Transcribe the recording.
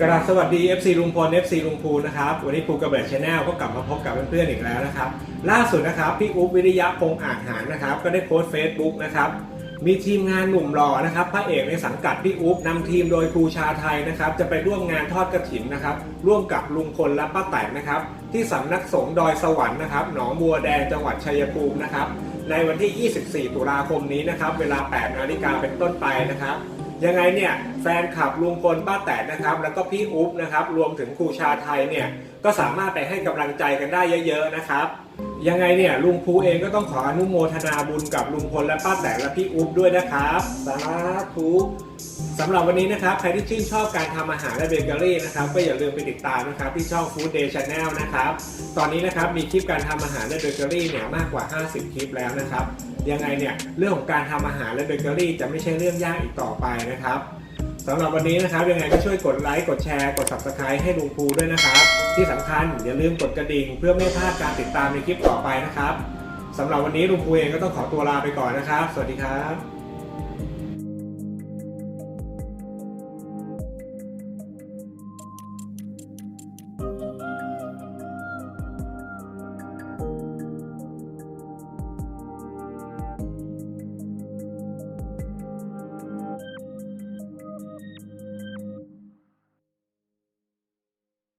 กราบสวัสดี FC ลุงพล FC ลุงพูนะครับ วันนี้ภูกระเบิดชาแนลก็กลับมาพบกับเพื่อนๆอีกแล้วนะครับ ล่าสุดนะครับ พี่อุ๊บวิริยะพงษ์อ่างหารนะครับ ก็ได้โพสต์เฟซบุ๊กนะครับ มีทีมงานหนุ่มหล่อนะครับพระเอกในสังกัดพี่อุ๊บนำทีมโดยครูชาไทยนะครับ จะไปร่วมงานทอดกระถินนะครับ ร่วมกับลุงพลและป้าแตนนะครับ ที่สำนักสงฆ์ดอยสวรรค์นะครับ หนองบัวแดงจังหวัดชัยภูมินะครับ ในวันที่ 24 ตุลาคมนี้นะครับ เวลา 8 นาฬิกาเป็นต้นไปนะครับ ยังไงเนี่ยแฟนคลับลุงพลป้าแตนนะครับ แล้วก็พี่อุ๊บนะครับ รวมถึงครูชาไทยเนี่ยก็สามารถไปให้กำลังใจกันได้เยอะ ๆ นะครับ ยังไงเนี่ยลุงภูเองก็ต้องขออนุโมทนาบุญกับลุงพลและป้าแตนและพี่อุ๊บด้วยนะครับสาธุสำหรับวันนี้นะครับ ใครที่ชื่นชอบการทำอาหารและเบเกอรี่นะครับก็อย่าลืมไปติดตามนะครับที่ช่อง Food Day Channel นะครับ ตอนนี้นะครับมีคลิปการทำอาหารและเบเกอรี่เนี่ยมากกว่า 50 คลิปแล้วนะครับ ยังไงเนี่ยเรื่องของการทำอาหารและเบเกอรี่จะไม่ใช่เรื่องยากอีกต่อไปนะครับ สำหรับวันนี้นะครับยังไงก็ช่วยกดไลค์กดแชร์กด subscribe ให้ลุงภูด้วยนะครับ ที่สำคัญอย่าลืมกดกระดิ่ง เพื่อไม่พลาดการติดตามในคลิปต่อไปนะครับสำหรับวันนี้ลุงภูเองก็ต้องขอตัวลาไปก่อนนะครับ สวัสดีครับ